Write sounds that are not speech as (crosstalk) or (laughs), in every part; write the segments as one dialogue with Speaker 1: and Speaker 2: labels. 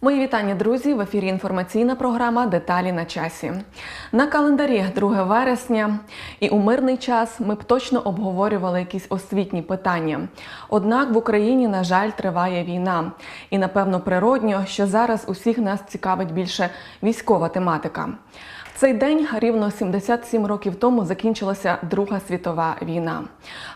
Speaker 1: Мої вітання, друзі! В ефірі інформаційна програма Деталі на часі. На календарі 2 вересня, і у мирний час ми б точно обговорювали якісь освітні питання. Однак в Україні, на жаль, триває війна. І напевно природньо, що зараз усіх нас цікавить більше військова тематика. Цей день рівно 77 років тому закінчилася Друга світова війна.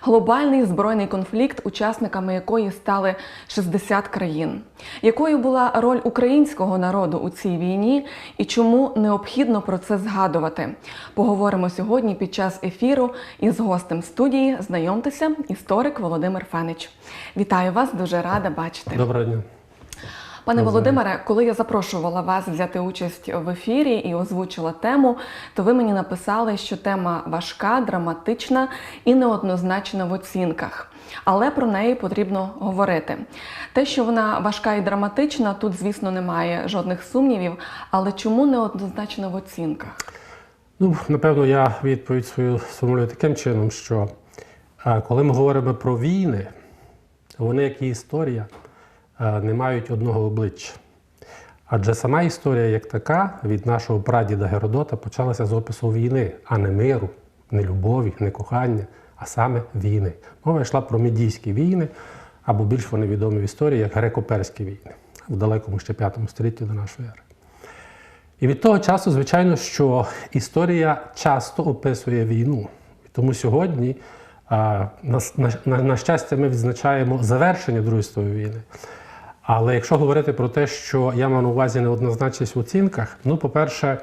Speaker 1: Глобальний збройний конфлікт, учасниками якої стали 60 країн. Якою була роль українського народу у цій війні і чому необхідно про це згадувати? Поговоримо сьогодні під час ефіру із гостем студії. Знайомтеся, історик Володимир Фенич. Вітаю вас, дуже рада бачити.
Speaker 2: Доброго дня.
Speaker 1: Пане. Володимире, коли я запрошувала вас взяти участь в ефірі і озвучила тему, то ви мені написали, що тема важка, драматична і неоднозначна в оцінках. Але про неї потрібно говорити. Те, що вона важка і драматична, тут, звісно, немає жодних сумнівів. Але чому неоднозначна в оцінках?
Speaker 2: Ну, напевно, я відповідь свою сформулюю таким чином, що е, коли ми говоримо про війни, вони, як і історія, не мають одного обличчя. Адже сама історія, як така, від нашого прадіда Геродота почалася з опису війни, а не миру, не любові, не кохання, а саме війни. Мова йшла про медійські війни, або більш вони відомі в історії як греко-перські війни в далекому ще 5 столітті до нашої ери. І від того часу, звичайно, що історія часто описує війну. Тому сьогодні, на, на, на, на щастя, ми відзначаємо завершення Другої світової війни. Але якщо говорити про те, що я маю на увазі неоднозначність в оцінках, ну, по-перше,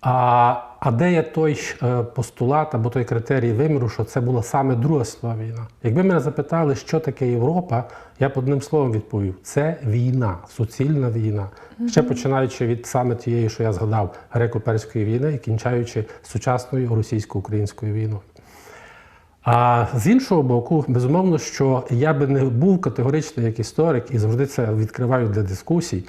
Speaker 2: а, а де є той е, постулат або той критерій виміру, що це була саме Друга світова війна? Якби мене запитали, що таке Європа, я б одним словом відповів: це війна, суцільна війна. Ще починаючи від саме тієї, що я згадав, греко-перської війни і кінчаючи сучасною російсько-українською війною. А з іншого боку, безумовно, що я би не був категоричний як історик і завжди це відкриваю для дискусій.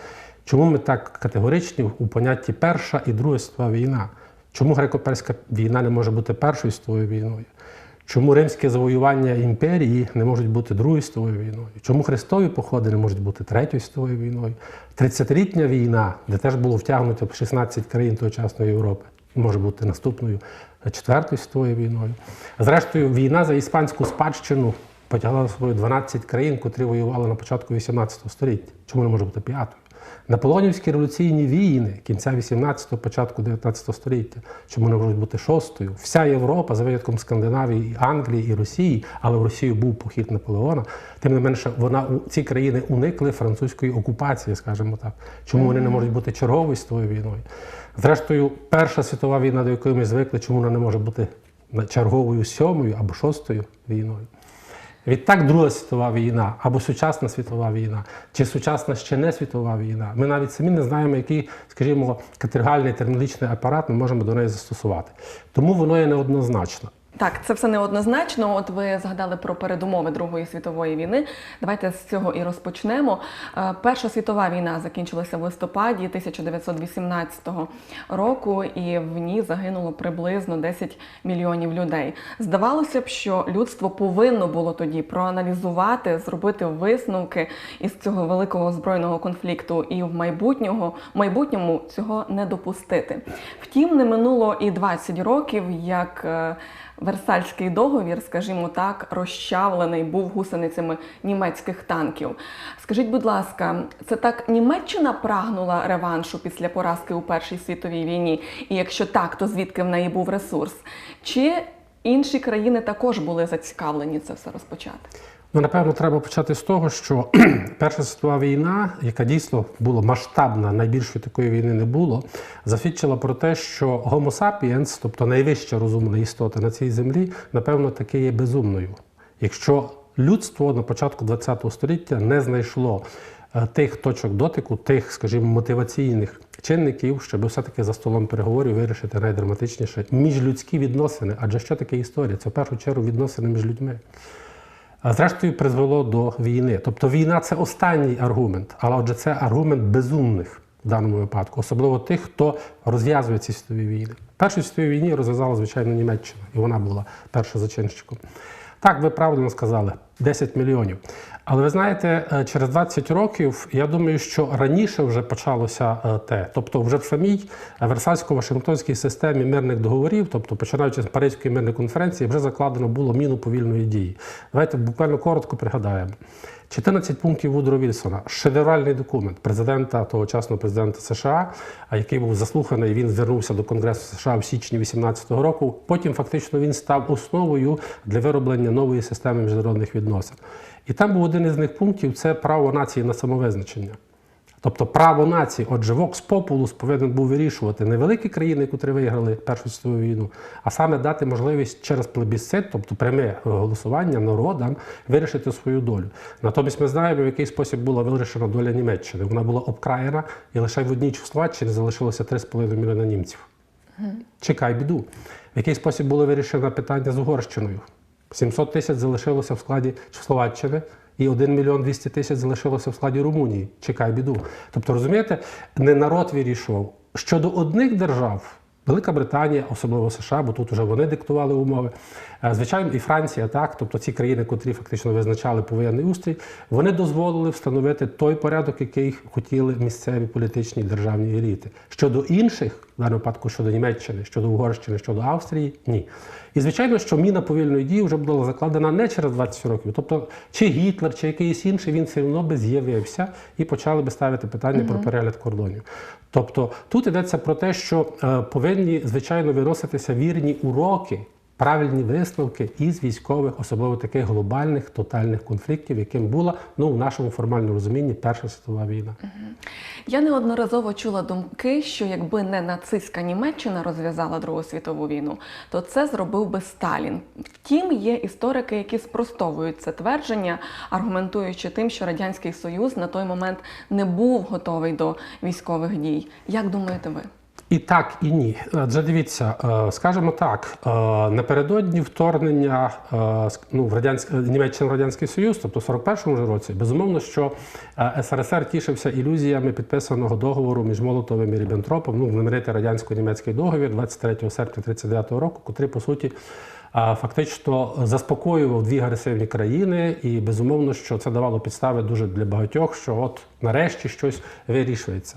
Speaker 2: Чому ми так категоричні у понятті Перша і Друга світова війна? Чому греко-перська війна не може бути Першою світовою війною? Чому римське завоювання імперії не можуть бути Другою світовою війною? Чому хрестові походи не можуть бути Третьою світовою війною? 30-літня війна, де теж було втягнуто 16 країн тогочасної Європи, може бути наступною Четвертою світовою війною. Зрештою, війна за іспанську спадщину потягла за собою 12 країн, котрі воювали на початку 18 століття. Чому не може бути п'ятою? Наполеонівські революційні війни кінця 18-го, початку 19 століття, чому не можуть бути шостою? Вся Європа, за винятком Скандинавії, Англії і Росії, але в Росію був похід Наполеона. Тим не менше, вона ці країни уникли французької окупації, скажімо так. Чому вони не можуть бути черговою світовою війною? Зрештою, Перша світова війна, до якої ми звикли, чому вона не може бути черговою сьомою або шостою війною? Відтак Друга світова війна або сучасна світова війна, чи сучасна ще не світова війна. Ми навіть самі не знаємо, який, скажімо, катергальний термінологічний апарат ми можемо до неї застосувати. Тому воно є неоднозначно.
Speaker 1: Так, це все неоднозначно. От ви згадали про передумови Другої світової війни. Давайте з цього і розпочнемо. Е, Перша світова війна закінчилася в листопаді 1918 року, і в ній загинуло приблизно 10 мільйонів людей. Здавалося б, що людство повинно було тоді проаналізувати, зробити висновки із цього великого збройного конфлікту і в майбутнього в майбутньому цього не допустити. Втім, не минуло і 20 років, як е, Версальський договір, скажімо так, розчавлений був гусеницями німецьких танків. Скажіть, будь ласка, це так Німеччина прагнула реваншу після поразки у Першій світовій війні? І якщо так, то звідки в неї був ресурс? Чи інші країни також були зацікавлені це все розпочати?
Speaker 2: Ну, напевно, треба почати з того, що (clears throat) Перша світова війна, яка дійсно була масштабна, найбільшої такої війни не було, засвідчила про те, що Homo sapiens, тобто найвища розумна істота на цій землі, напевно, таки є безумною. Якщо людство на початку ХХ століття не знайшло тих точок дотику, тих, скажімо, мотиваційних чинників, щоб все-таки за столом переговорів вирішити найдраматичніше міжлюдські відносини. Адже що таке історія? Це в першу чергу відносини між людьми. А зрештою призвело до війни. Тобто війна це останній аргумент, але отже, це аргумент безумних в даному випадку, особливо тих, хто розв'язує ці світові війни. Першу світовій війні розв'язала, звичайно, Німеччина, і вона була перша зачинщиком. Так, ви правильно сказали, 10 мільйонів. Але ви знаєте, е, через 20 років я думаю, що раніше вже почалося е, те. Тобто, вже в самій Версальсько-Вашингтонській системі мирних договорів, тобто починаючи з Паризької мирної конференції, вже закладено було міну повільної дії. Давайте буквально коротко пригадаємо. 14 пунктів Вудро Вільсона, шедевральний документ президента тогочасного президента США, який був заслуханий. Він звернувся до Конгресу США в січні 2018 року. Потім фактично він став основою для вироблення нової системи міжнародних відносин. І там був один із них пунктів це право нації на самовизначення. Тобто право нації, отже, Vox Populus повинен був вирішувати не великі країни, які виграли Першу світову війну, а саме дати можливість через плебісцит, тобто пряме голосування народам, вирішити свою долю. Натомість ми знаємо, в який спосіб була вирішена доля Німеччини. Вона була обкраєна, і лише в одній Чехословаччині залишилося 3,5 мільйона німців. Чекай біду. В який спосіб було вирішено питання з Угорщиною? 700 тисяч залишилося в складі Чехословаччини, і 1 мільйон 200 тисяч залишилося в складі Румунії. Чекай біду. Тобто, розумієте, не народ вирішував. Щодо одних держав, Велика Британія, особливо США, бо тут вже вони диктували умови. Е, Звичайно, і Франція, так, тобто ці країни, котрі фактично визначали повоєнний устрій, вони дозволили встановити той порядок, який хотіли місцеві політичні державні еліти. Щодо інших, в даному випадку щодо Німеччини, щодо Угорщини, щодо Австрії, ні. І звичайно, що міна повільної дії вже була закладена не через 20 років. Тобто, чи Гітлер, чи якийсь інший, він все одно би з'явився і почали би ставити питання про перегляд кордонів. Тобто тут йдеться про те, що е, повинні звичайно виноситися вірні уроки, правильні висновки із військових, особливо таких глобальних тотальних конфліктів, яким була ну в нашому формальному розумінні Перша світова війна.
Speaker 1: Я неодноразово чула думки, що якби не нацистська Німеччина розв'язала Другу світову війну, то це зробив би Сталін. Втім, є історики, які спростовують це твердження, аргументуючи тим, що радянський союз на той момент не був готовий до військових дій. Як думаєте ви?
Speaker 2: І так, і ні. Адже дивіться, е, скажімо так, е, напередодні вторгнення е, ну, в Радянськ... Німеччини в Радянський Союз, тобто в 41-му ж році, безумовно, що СРСР тішився ілюзіями підписаного договору між Молотовим і Ріббентропом, ну, знаменитий радянсько-німецький договір 23 серпня 1939 року, котрий, по суті, фактично заспокоював дві агресивні країни, і безумовно, що це давало підстави дуже для багатьох, що от нарешті щось вирішується.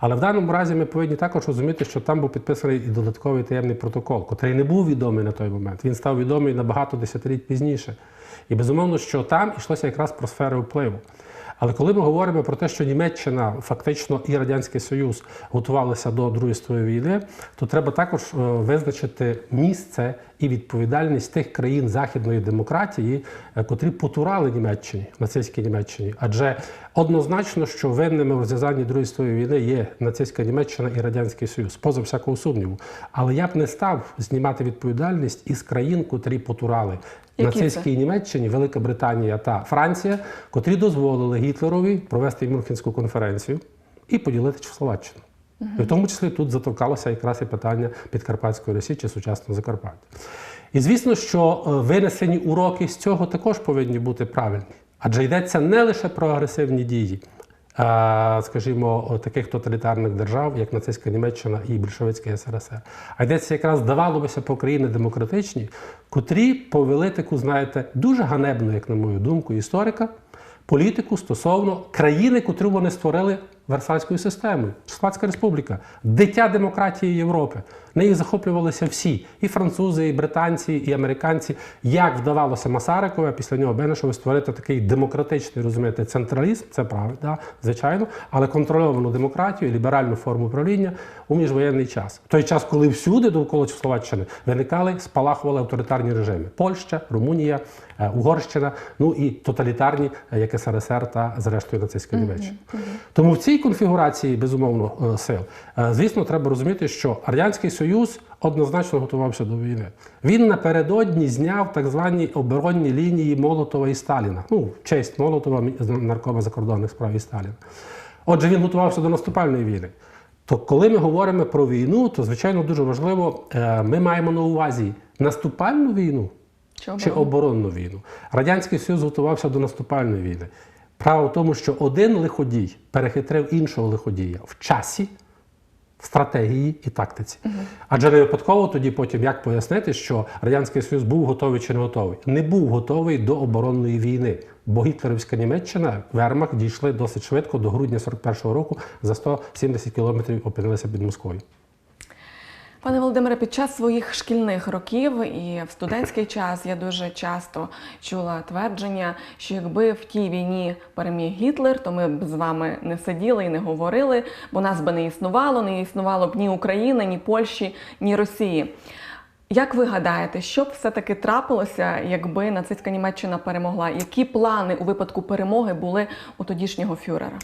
Speaker 2: Але в даному разі ми повинні також розуміти, що там був підписаний і додатковий таємний протокол, котрий не був відомий на той момент. Він став відомий набагато десятиліть пізніше. І безумовно, що там йшлося якраз про сфери впливу. Але коли ми говоримо про те, що Німеччина фактично і Радянський Союз готувалися до Другої світової війни, то треба також е, визначити місце і відповідальність тих країн західної демократії, е, котрі потурали Німеччині, нацистській Німеччині. Адже однозначно, що винними в розв'язанні Другої світової війни є нацистська Німеччина і Радянський Союз, поза всякого сумніву. Але я б не став знімати відповідальність із країн, котрі потурали нацистській Німеччині, Велика Британія та Франція, котрі дозволили Гітлерові провести Мюнхенську конференцію і поділити Чехословаччину. І в тому числі тут заторкалося якраз і питання Підкарпатської Росії чи сучасного Закарпаття. І звісно, що е, винесені уроки з цього також повинні бути правильні. Адже йдеться не лише про агресивні дії, скажімо, таких тоталітарних держав, як нацистська Німеччина і більшовицький СРСР. А йдеться якраз здавалося про країни демократичні, котрі повели таку, знаєте, дуже ганебну, як на мою думку, історика, політику стосовно країни, котру вони створили Версальською системою. Чехословацька республіка, дитя демократії Європи. Нею захоплювалися всі: і французи, і британці, і американці. Як вдавалося Масарикове, після нього Бенешову створити такий демократичний, розумієте, централізм, це правда, да, звичайно, але контрольовану демократію, ліберальну форму правління у міжвоєнний час. Той час, коли всюди довкола Чехословаччини виникали, спалахували авторитарні режими: Польща, Румунія, Угорщина, ну і тоталітарні, е, як СРСР та зрештою нацистська Німеччина. Тому в цій конфігурації, безумовно, е, сил, е, звісно, треба розуміти, що Радянський Союз однозначно готувався до війни. Він напередодні зняв так звані оборонні лінії Молотова і Сталіна. Ну, в честь Молотова, наркома закордонних справ і Сталіна. Отже, він готувався до наступальної війни. То коли ми говоримо про війну, то звичайно дуже важливо, е, ми маємо на увазі наступальну війну
Speaker 1: Чи
Speaker 2: чи оборонну війну. Радянський Союз готувався до наступальної війни. Право в тому, що один лиходій перехитрив іншого лиходія в часі в стратегії і тактиці. Адже не випадково тоді потім як пояснити, що Радянський Союз був готовий чи не готовий. Не був готовий до оборонної війни, бо гітлерівська Німеччина, Вермах дійшли досить швидко до грудня 41-го року за 170 кілометрів опинилися під Москвою.
Speaker 1: Пане Володимире, під час своїх шкільних років і в студентський час я дуже часто чула твердження, що якби в тій війні переміг Гітлер, то ми б з вами не сиділи і не говорили, бо нас би не існувало, не існувало б ні України, ні Польщі, ні Росії. Як ви гадаєте, що б все-таки трапилося, якби нацистська Німеччина перемогла? Які плани у випадку перемоги були у тодішнього фюрера?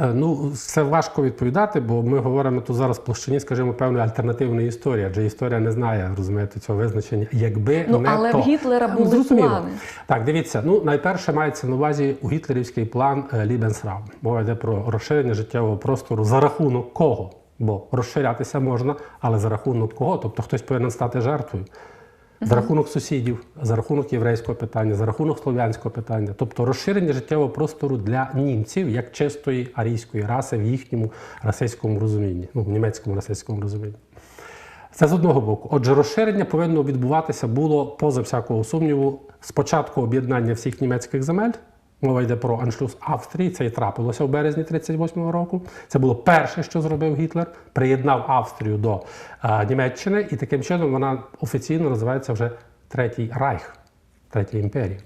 Speaker 2: Е, Ну, це важко відповідати, бо ми говоримо тут зараз в площині, скажімо, певної альтернативної історії, адже історія не знає, розумієте, цього визначення. Якби
Speaker 1: Ну,
Speaker 2: не
Speaker 1: але
Speaker 2: то.
Speaker 1: в Гітлера
Speaker 2: Е,
Speaker 1: були
Speaker 2: Зрозуміло.
Speaker 1: плани.
Speaker 2: Так, дивіться, ну найперше мається на увазі у гітлерівський план е, Lebensraum. Мова йде про розширення життєвого простору за рахунок кого? Бо розширятися можна, але за рахунок кого? Тобто хтось повинен стати жертвою. За рахунок сусідів, за рахунок єврейського питання, за рахунок слов'янського питання, тобто розширення життєвого простору для німців як чистої арійської раси в їхньому расистському розумінні, ну в німецькому расистському розумінні. Це з одного боку. Отже, розширення повинно відбуватися було поза всякого сумніву. Спочатку об'єднання всіх німецьких земель. Мова йде про аншлюз Австрії. Це і трапилося в березні 38-го року. Це було перше, що зробив Гітлер. Приєднав Австрію до е, Німеччини, і таким чином вона офіційно називається вже Третій Райх, Третя імперія.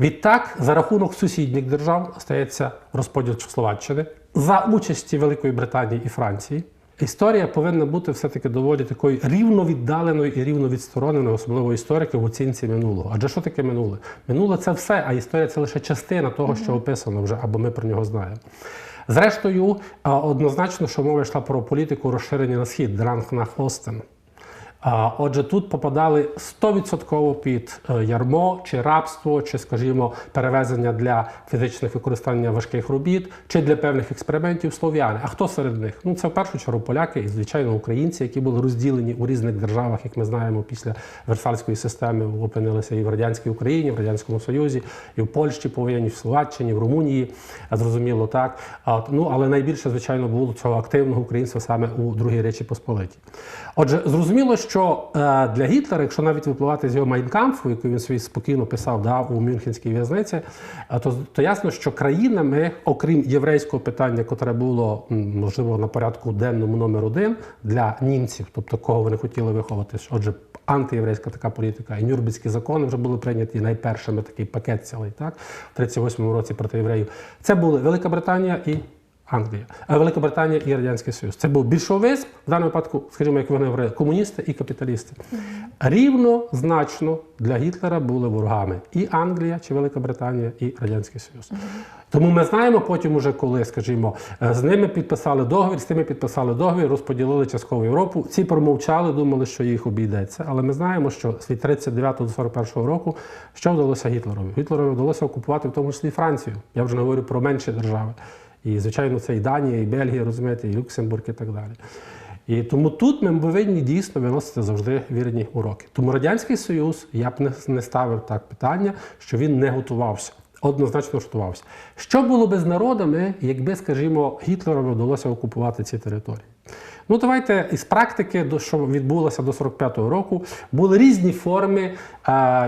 Speaker 2: Відтак, за рахунок сусідніх держав стається розподіл Чехословаччини за участі Великої Британії і Франції. Історія повинна бути все-таки доволі такою рівновіддаленою і рівновідстороненою, особливо історики в оцінці минулого. Адже що таке минуле? Минуле це все, а історія це лише частина того, що описано вже, або ми про нього знаємо. Зрештою, однозначно, що мова йшла про політику розширення на схід, Дранг на Остен. Отже, тут попадали 100% під е, ярмо, чи рабство, чи, скажімо, перевезення для фізичних використання важких робіт, чи для певних експериментів слов'яни. А хто серед них? Ну, це в першу чергу поляки і, звичайно, українці, які були розділені у різних державах, як ми знаємо, після Версальської системи опинилися і в радянській Україні, в радянському Союзі, і в Польщі повинні, в Словаччині, в Румунії. Зрозуміло, так. Ну, але найбільше, звичайно, було цього активного українства саме у Другій Речі Посполитій. Отже, зрозуміло, що е, для Гітлера, якщо навіть випливати з його майнкамфу, яку він собі спокійно писав да, у Мюнхенській в'язниці, е, то, то ясно, що країнами, окрім єврейського питання, котре було можливо на порядку денному номер один для німців, тобто кого вони хотіли виховати, отже, антиєврейська така політика, і Нюрнберзькі закони вже були прийняті найпершими такий пакет цілий, так, в 38-му році проти євреїв. Це були Велика Британія і Англія, а Велика Британія і Радянський Союз. Це був більшовизм, в даному випадку, скажімо, як вони говорили, комуністи і капіталісти. Рівно значно для Гітлера були ворогами і Англія, чи Велика Британія, і Радянський Союз. Тому ми знаємо потім, уже коли, скажімо, е, з ними підписали договір, з тими підписали договір, розподілили частково Європу. Ці промовчали, думали, що їх обійдеться. Але ми знаємо, що від 39 до 41 року що вдалося Гітлерові? Гітлерові вдалося окупувати в тому числі Францію. Я вже не говорю про менші держави. І, звичайно, це і Данія, і Бельгія, розумієте, і Люксембург, і так далі. І тому тут ми повинні дійсно виносити завжди вірні уроки. Тому Радянський Союз я б не, ставив так питання, що він не готувався. Однозначно готувався. Що було би з народами, якби, скажімо, Гітлерові вдалося окупувати ці території? Ну, давайте із практики, що відбулося до 45-го року, були різні форми,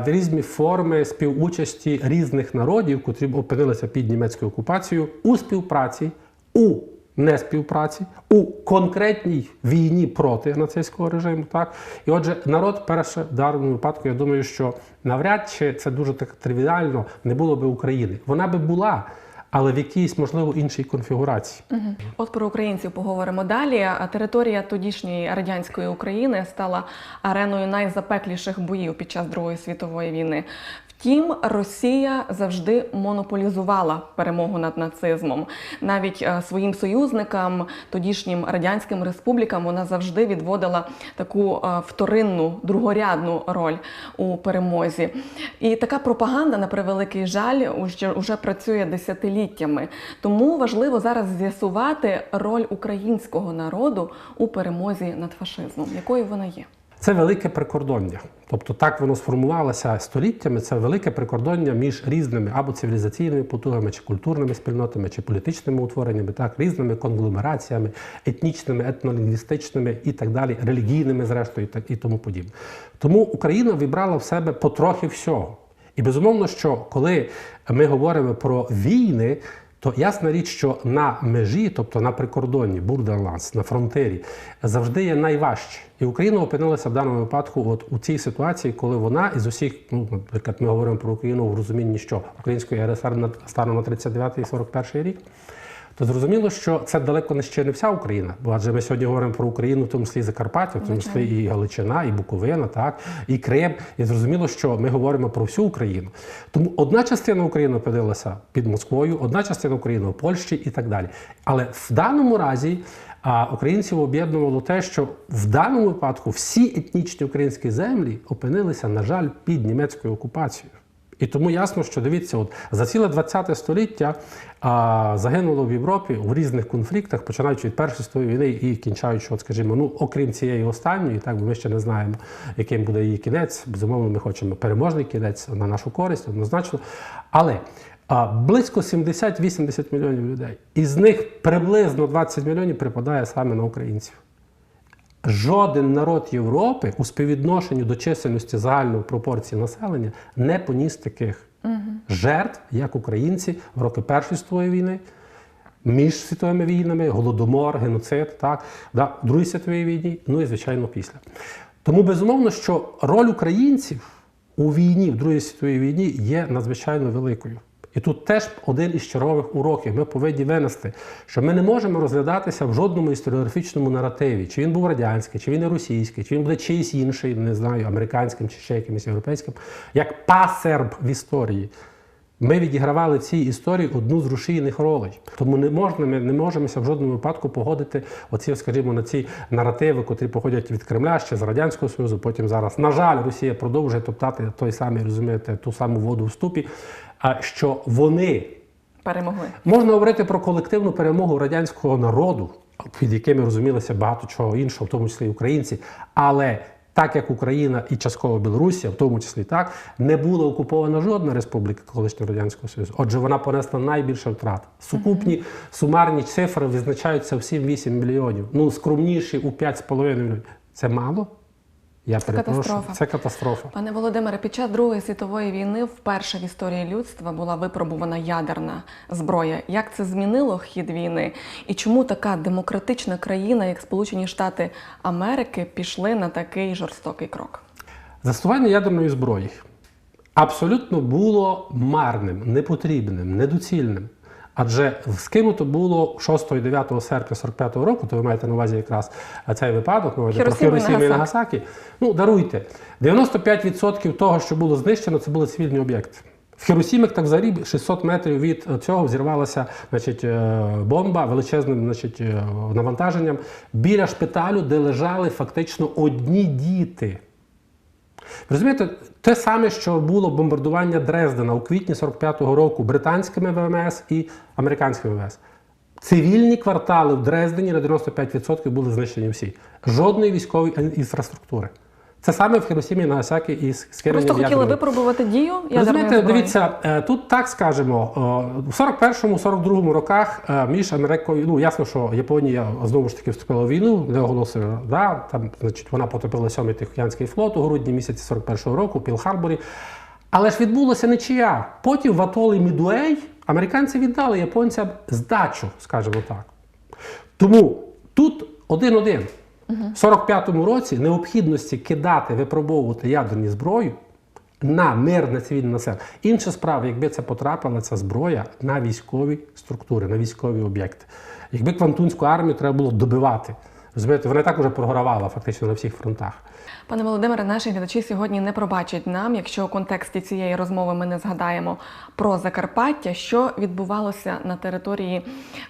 Speaker 2: різні форми співучасті різних народів, котрі опинилися під німецькою окупацією у співпраці, у неспівпраці, у конкретній війні проти нацистського режиму. Так? І отже, народ, перше, в даному випадку, я думаю, що навряд чи це дуже так тривіально не було би України. Вона би була, але в якійсь, можливо, іншій конфігурації.
Speaker 1: От про українців поговоримо далі. Територія тодішньої радянської України стала ареною найзапекліших боїв під час Другої світової війни. Втім, Росія завжди монополізувала перемогу над нацизмом. Навіть е, своїм союзникам, тодішнім радянським республікам, вона завжди відводила таку е, вторинну, другорядну роль у перемозі. І така пропаганда, на превеликий жаль, уже працює десятиліттями. Тому важливо зараз з'ясувати роль українського народу у перемозі над фашизмом, якою вона є.
Speaker 2: Це велике прикордоння. Тобто так воно сформувалося століттями. Це велике прикордоння між різними або цивілізаційними потугами, чи культурними спільнотами, чи політичними утвореннями, так різними конгломераціями, етнічними, етнолінгвістичними і так далі, релігійними, зрештою, і так і тому подібне. Тому Україна вібрала в себе потрохи всього. І безумовно, що коли ми говоримо про війни, то ясна річ, що на межі, тобто на прикордонні, бурдерландс, на фронтирі, завжди є найважче. І Україна опинилася в даному випадку от у цій ситуації, коли вона із усіх, ну наприклад, ми говоримо про Україну в розумінні, що української РСР на станом на 39 і 41 рік. То зрозуміло, що це далеко не ще не вся Україна, бо адже ми сьогодні говоримо про Україну, в тому числі і Закарпаття, в тому числі і Галичина, і Буковина, так і Крим. І зрозуміло, що ми говоримо про всю Україну. Тому одна частина України опинилася під Москвою, одна частина України в Польщі і так далі. Але в даному разі а, українців об'єднувало те, що в даному випадку всі етнічні українські землі опинилися, на жаль, під німецькою окупацією. І тому ясно, що дивіться, от за ціле 20 століття а, загинуло в Європі в різних конфліктах, починаючи від Першої світової війни і кінчаючи, от, скажімо, ну окрім цієї останньої, так бо ми ще не знаємо, яким буде її кінець. Безумовно, ми хочемо переможний кінець на нашу користь, однозначно. Але а, близько 70-80 мільйонів людей. Із них приблизно 20 мільйонів припадає саме на українців. Жоден народ Європи у співвідношенні до чисельності загальної пропорції населення не поніс таких жертв, як українці в роки Першої світової війни, між світовими війнами, голодомор, геноцид, так, да, Другій світовій війні, ну і звичайно після. Тому безумовно, що роль українців у війні, в Другій світовій війні, є надзвичайно великою. І тут теж один із чергових уроків. Ми повинні винести, що ми не можемо розглядатися в жодному історіографічному наративі, чи він був радянський, чи він є російський, чи він буде чийсь інший, не знаю, американським чи ще якимось європейським, як пасерб в історії. Ми відігравали в цій історії одну з рушійних ролей. Тому не можна, ми не можемося в жодному випадку погодити оці, скажімо, на ці наративи, котрі походять від Кремля ще з Радянського Союзу, потім зараз. На жаль, Росія продовжує топтати той самий, розумієте, ту саму воду в ступі, а що вони
Speaker 1: Перемогли.
Speaker 2: Можна говорити про колективну перемогу радянського народу, під якими розумілося багато чого іншого, в тому числі і українці. Але так як Україна і частково Білорусія, в тому числі так, не була окупована жодна республіка колишнього радянського союзу. Отже, вона понесла найбільше втрат. Сукупні сумарні цифри визначаються в 7-8 мільйонів. Ну скромніші у 5,5 мільйонів. Це мало? Я перепрошую.
Speaker 1: катастрофа.
Speaker 2: Це катастрофа.
Speaker 1: Пане Володимире, під час Другої світової війни вперше в історії людства була випробувана ядерна зброя. Як це змінило хід війни? І чому така демократична країна, як Сполучені Штати Америки, пішли на такий жорстокий крок?
Speaker 2: Застосування ядерної зброї абсолютно було марним, непотрібним, недоцільним. Адже скинуто було 6 і 9 серпня 45-го року, то ви маєте на увазі якраз цей випадок, мовити про
Speaker 1: Хіросіму і Нагасакі.
Speaker 2: Ну, даруйте, 95% того, що було знищено, це були цивільні об'єкти. В Хіросімі, так взагалі 600 метрів від цього взірвалася значить, е, бомба величезним значить, е, навантаженням біля шпиталю, де лежали фактично одні діти. Розумієте, те саме, що було бомбардування Дрездена у квітні 45-го року британськими ВМС і американськими ВМС. Цивільні квартали в Дрездені на 95% були знищені всі. Жодної військової інфраструктури. Це саме в Хіросімі, Нагасакі і скиненням
Speaker 1: Просто хотіли
Speaker 2: ядерної
Speaker 1: випробувати дію
Speaker 2: Розумієте, дивіться, е, тут так скажемо, е, у 41-42 роках е, між Америкою, ну ясно, що Японія знову ж таки вступила в війну, не оголосила, да, там, значить, вона потопила сьомий Тихоокеанський флот у грудні місяці 41-го року, Піл-Харборі. Але ж відбулося нічия. Потім в атолі Мідуей американці віддали японцям здачу, скажімо так. Тому тут один-один. В 45-му році необхідності кидати, випробовувати ядерні зброю на мирне цивільне населення. Інша справа, якби це потрапила ця зброя на військові структури, на військові об'єкти. Якби Квантунську армію треба було добивати. Розумієте, вона і так уже програвала фактично на всіх фронтах.
Speaker 1: Пане Володимире, наші глядачі сьогодні не пробачать нам, якщо у контексті цієї розмови ми не згадаємо про Закарпаття, що відбувалося на території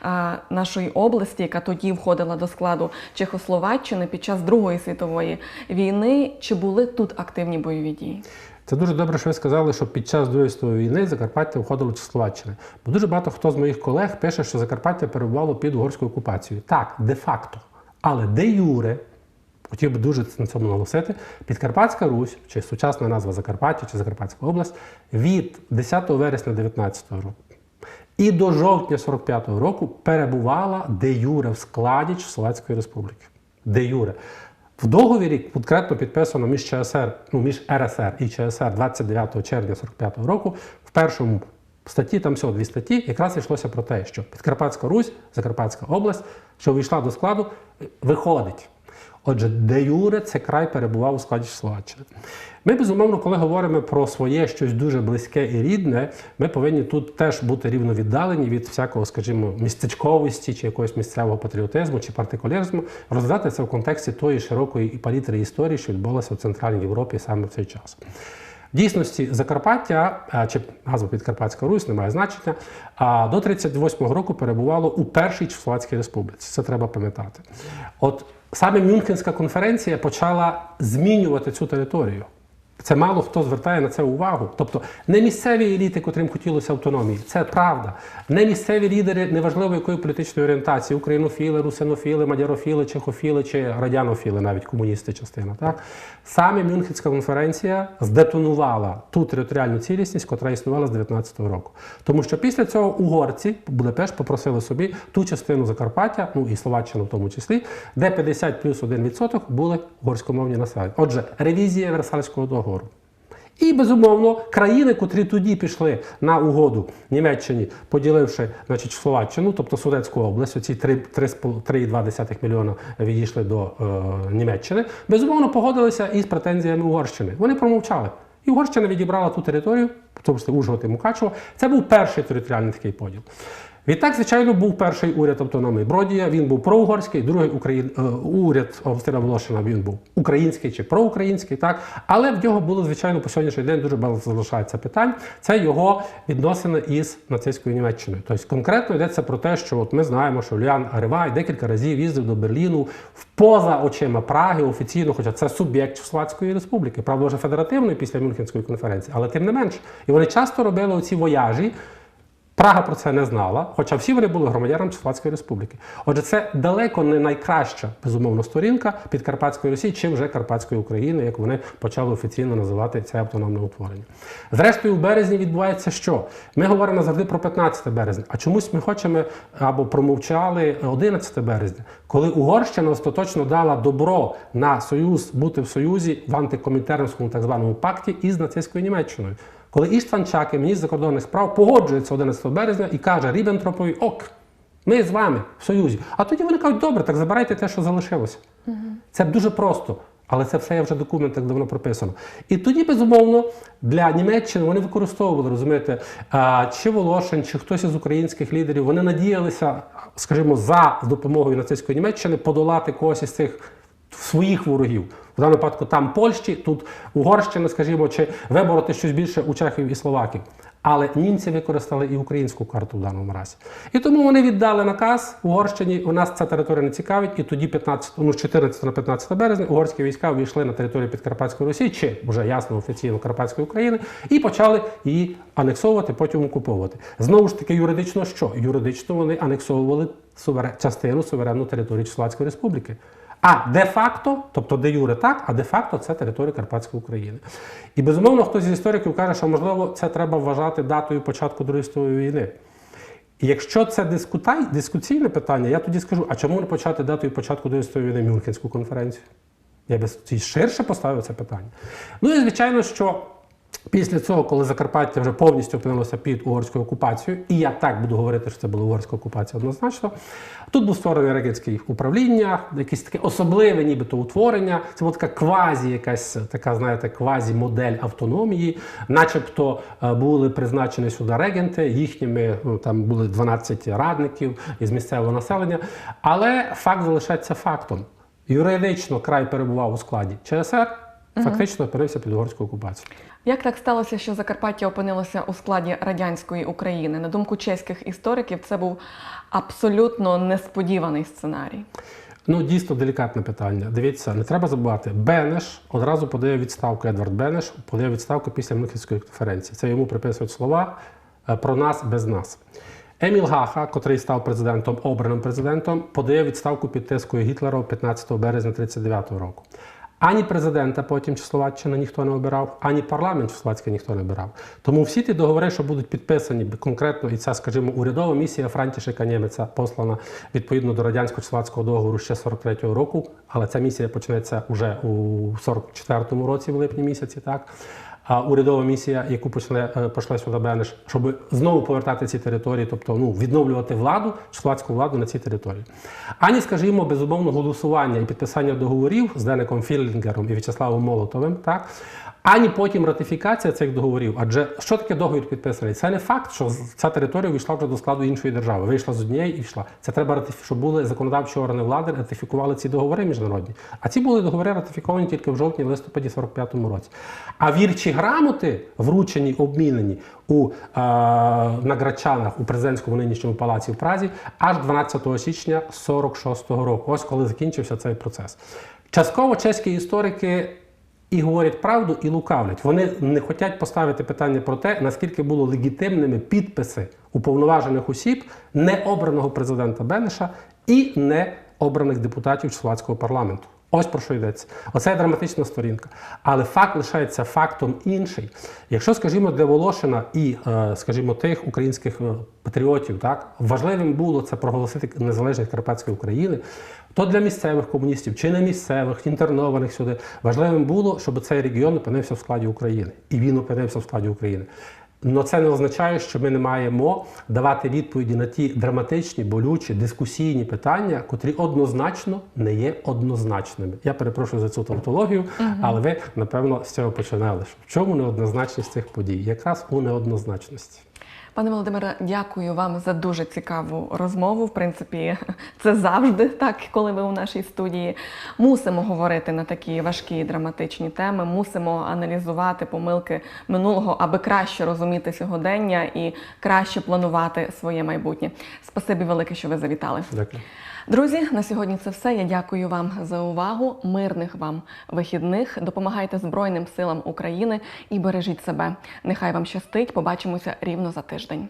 Speaker 1: е, нашої області, яка тоді входила до складу Чехословаччини під час Другої світової війни. Чи були тут активні бойові дії?
Speaker 2: Це дуже добре, що ви сказали, що під час Другої світової війни Закарпаття входило до Словаччини. Бо дуже багато хто з моїх колег пише, що Закарпаття перебувало під угорською окупацією. Так, де-факто. Але де Юре, хотів би дуже на цьому наголосити. Підкарпатська Русь, чи сучасна назва Закарпаття, чи Закарпатська область, від 10 вересня 19 року і до жовтня 45-го року перебувала де юре в складі Чехословацької республіки. Де юре. В договірі конкретно підписано між ЧСР, ну, між РСР і ЧСР 29 червня 45-го року. В першому статті, там всього дві статті, якраз йшлося про те, що Підкарпатська Русь, Закарпатська область, що увійшла до складу, виходить. Отже, де Юре це край перебував у складі Словаччини. Ми, безумовно, коли говоримо про своє щось дуже близьке і рідне, ми повинні тут теж бути рівно віддалені від всякого, скажімо, містечковості чи якогось місцевого патріотизму чи партикуляризму, розглядати це в контексті тої широкої і палітри історії, що відбулося в Центральній Європі саме в цей час. В дійсності Закарпаття чи назва Підкарпатська Русь не має значення. До 38-го року перебувало у першій Чехословацькій республіці. Це треба пам'ятати. От саме Мюнхенська конференція почала змінювати цю територію. Це мало хто звертає на це увагу. Тобто не місцеві еліти, котрим хотілося автономії, це правда. Не місцеві лідери, неважливо якої політичної орієнтації, українофіли, русинофіли, мадярофіли, чехофіли чи радянофіли, навіть комуністи частина. Так саме Мюнхенська конференція здетонувала ту територіальну цілісність, котра існувала з 19-го року. Тому що після цього угорці Будапешт попросили собі ту частину Закарпаття, ну і Словаччину в тому числі, де 50 плюс 1% були угорськомовні населення. Отже, ревізія Версальського договору. І безумовно країни, котрі тоді пішли на угоду Німеччині, поділивши значить, Словаччину, тобто Судетську область, оці 3,2 мільйона відійшли до е, Німеччини, безумовно погодилися із претензіями Угорщини. Вони промовчали. І Угорщина відібрала ту територію, Ужгород і Мукачево. Це був перший територіальний такий поділ. Відтак, звичайно, був перший уряд автономії Бродія. Він був проугорський, другий Україн... е, уряд Августина Волошина він був український чи проукраїнський, так але в нього було звичайно по сьогоднішній день дуже багато залишається питань. Це його відносини із нацистською Німеччиною. Тобто конкретно йдеться про те, що от ми знаємо, що Люян Аривай декілька разів їздив до Берліну поза очима Праги офіційно, хоча це суб'єкт Чехословацької республіки, правда, вже федеративної після Мюнхенської конференції, але тим не менш. І вони часто робили оці вояжі. Прага про це не знала, хоча всі вони були громадянами Чехословацької республіки. Отже, це далеко не найкраща безумовно сторінка Підкарпатської Росії чи вже Карпатської України, як вони почали офіційно називати це автономне утворення. Зрештою, у березні відбувається що? Ми говоримо завжди про 15 березня, а чомусь ми хочемо або промовчали 11 березня, коли Угорщина остаточно дала добро на союз бути в союзі в антикомінтернському так званому пакті із нацистською Німеччиною. Коли Іштван Чаки, міністр закордонних справ, погоджується 11 березня і каже Ріббентропові, ок, ми з вами в Союзі. А тоді вони кажуть, добре, так забирайте те, що залишилося. Це дуже просто. Але це все є вже в документах давно прописано. І тоді, безумовно, для Німеччини вони використовували, розумієте, чи Волошин, чи хтось із українських лідерів, вони надіялися, скажімо, за допомогою нацистської Німеччини подолати когось із цих своїх ворогів. В даному випадку там Польщі, тут Угорщина, скажімо, чи вибороти щось більше у Чехів і Словаків. Але німці використали і українську карту в даному разі. І тому вони віддали наказ Угорщині. У нас ця територія не цікавить. І тоді 15, ну, з 14 на 15 березня угорські війська увійшли на територію Підкарпатської Росії, чи вже ясно офіційно Карпатської України, і почали її анексовувати, потім окуповувати. Знову ж таки, юридично що? Юридично вони анексовували частину суверенну території Чехословацької республіки. А де-факто, тобто де юре так, а де-факто це територія Карпатської України. І безумовно, хтось з істориків каже, що можливо це треба вважати датою початку Другої світової війни. І якщо це дискутай, дискусійне питання, я тоді скажу, а чому не почати датою початку Другої світової війни Мюнхенську конференцію? Я би ширше поставив це питання. Ну і звичайно, що Після цього, коли Закарпаття вже повністю опинилося під угорською окупацією, і я так буду говорити, що це була угорська окупація однозначно. Тут був створений регенське управління, якесь таке особливе, нібито утворення. Це була така квазі, якась така, знаєте, квазі-модель автономії, начебто е, були призначені сюди регенти, їхніми ну, там були 12 радників із місцевого населення. Але факт залишається фактом. Юридично край перебував у складі ЧСР, фактично опинився під угорською окупацією.
Speaker 1: Як так сталося, що Закарпаття опинилося у складі радянської України? На думку чеських істориків, це був абсолютно несподіваний сценарій.
Speaker 2: Ну, дійсно делікатне питання. Дивіться, не треба забувати. Бенеш одразу подає відставку. Едвард Бенеш подає відставку після Мюнхенської конференції. Це йому приписують слова е, про нас без нас. Еміл Гаха, котрий став президентом, обраним президентом, подає відставку під тискою Гітлера 15 березня 1939 року. Ані президента потім Чехословаччини ніхто не обирав, ані парламент Чехословацький ніхто не обирав. Тому всі ті договори, що будуть підписані конкретно, і ця, скажімо, урядова місія Франтішека Нємеця послана відповідно до радянсько-чехословацького договору ще 43-го року, але ця місія почнеться вже у 44-му році, в липні місяці, так. А урядова місія, яку почне е, пошле сюди Бенеш, щоб знову повертати ці території, тобто ну відновлювати владу, чехословацьку владу на цій території. Ані, скажімо, безумовно голосування і підписання договорів з Денеком Філінгером і В'ячеславом Молотовим, так. Ані потім ратифікація цих договорів. Адже що таке договір підписаний? Це не факт, що ця територія війшла вже до складу іншої держави. Вийшла з однієї і йшла. Це треба ратифі- щоб були законодавчі органи влади, ратифікували ці договори міжнародні. А ці були договори ратифіковані тільки в жовтні, листопаді 45-му році. А вірчі грамоти, вручені, обмінені у е, на Грачанах у президентському нинішньому палаці в Празі, аж 12 січня 46-го року. Ось коли закінчився цей процес. Частково чеські історики і говорять правду, і лукавлять. Вони не хочуть поставити питання про те, наскільки було легітимними підписи уповноважених осіб необраного президента Бенеша і необраних депутатів Чехословацького парламенту. Ось про що йдеться. Оце драматична сторінка. Але факт лишається фактом інший. Якщо, скажімо, для Волошина і, е, скажімо, тих українських е, патріотів, так важливим було це проголосити незалежність Карпатської України, то для місцевих комуністів чи не місцевих, інтернованих сюди, важливим було, щоб цей регіон опинився в складі України. І він опинився в складі України. Но це не означає, що ми не маємо давати відповіді на ті драматичні, болючі, дискусійні питання, котрі однозначно не є однозначними. Я перепрошую за цю тавтологію, але ви напевно з цього починали. В чому неоднозначність цих подій? Якраз у неоднозначності.
Speaker 1: Пане Володимире, дякую вам за дуже цікаву розмову. В принципі, (laughs) це завжди так, коли ми у нашій студії. Мусимо говорити на такі важкі драматичні теми. Мусимо аналізувати помилки минулого, аби краще розуміти сьогодення і краще планувати своє майбутнє. Спасибі велике, що ви завітали.
Speaker 2: Дякую.
Speaker 1: Друзі, на сьогодні це все. Я дякую вам за увагу. Мирних вам вихідних. Допомагайте Збройним силам України і бережіть себе. Нехай вам щастить. Побачимося рівно за тиждень.